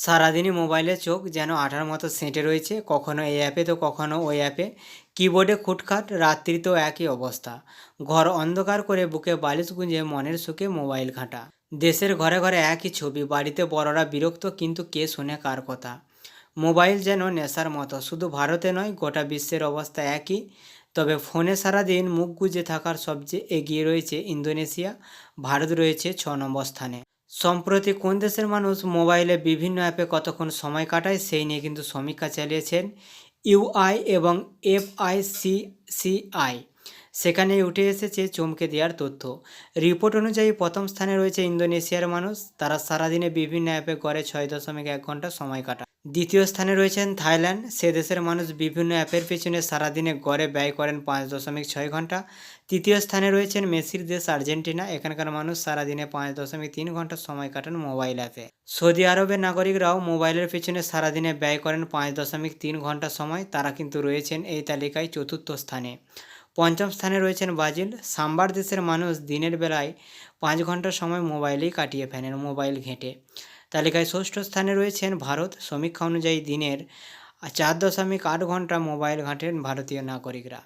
সারাদিনই মোবাইলে চোখ যেন আঠার মতো সেঁটে রয়েছে। কখনো এই অ্যাপে তো কখনো ওই অ্যাপে। কিবোর্ডে খুটখাট রাত্রিতেও একই অবস্থা। ঘর অন্ধকার করে বুকে বালিশ গুঁজে মনের সুখে মোবাইল ঘাঁটা। দেশের ঘরে ঘরে একই ছবি, বাড়িতে বড়রা বিরক্ত কিন্তু কে শোনে কার কথা? মোবাইল যেন নেশার মতো, শুধু ভারতে নয়, গোটা বিশ্বের অবস্থা একই। তবে ফোনে সারাদিন মুখ গুজে থাকার সবচেয়ে এগিয়ে রয়েছে ইন্দোনেশিয়া। ভারত রয়েছে ছ নম্বর স্থানে। সম্প্রতি কোন দেশের মানুষ মোবাইলে বিভিন্ন অ্যাপে কতক্ষণ সময় কাটায় সেই নিয়ে কিন্তু সমীক্ষা চালিয়েছেন ইউআই এবং এফআইসিসিআই সেখানে উঠে এসেছে চমকে দেওয়ার তথ্য। রিপোর্ট অনুযায়ী প্রথম স্থানে রয়েছে ইন্দোনেশিয়ার মানুষ। তারা সারাদিনে বিভিন্ন অ্যাপে গড়ে ছয় দশমিক এক ঘণ্টা সময় কাটায়। দ্বিতীয় স্থানে রয়েছেন থাইল্যান্ড। সে দেশের মানুষ বিভিন্ন অ্যাপের পেছনে সারাদিনে গড়ে ব্যয় করেন পাঁচ দশমিক ছয় ঘণ্টা। তৃতীয় স্থানে রয়েছেন মেসির দেশ আর্জেন্টিনা। এখানকার মানুষ সারাদিনে পাঁচ দশমিক তিন ঘণ্টা সময় কাটান মোবাইল অ্যাপে। সৌদি আরবের নাগরিকরাও মোবাইলের পেছনে সারাদিনে ব্যয় করেন পাঁচ দশমিক তিন ঘণ্টা সময়। তারা কিন্তু রয়েছেন এই তালিকায় চতুর্থ স্থানে। পঞ্চম স্থানে রয়েছেন ব্রাজিল। সাম্বার দেশের মানুষ দিনের বেলায় পাঁচ ঘণ্টা সময় মোবাইলেই কাটিয়ে ফেলেন, মোবাইল ঘেঁটে। তালিকায় ষষ্ঠ স্থানে রয়েছেন ভারত। সমীক্ষা অনুযায়ী দিনের চার দশমিক আট ঘণ্টা মোবাইল ঘাঁটেন ভারতীয় নাগরিকরা।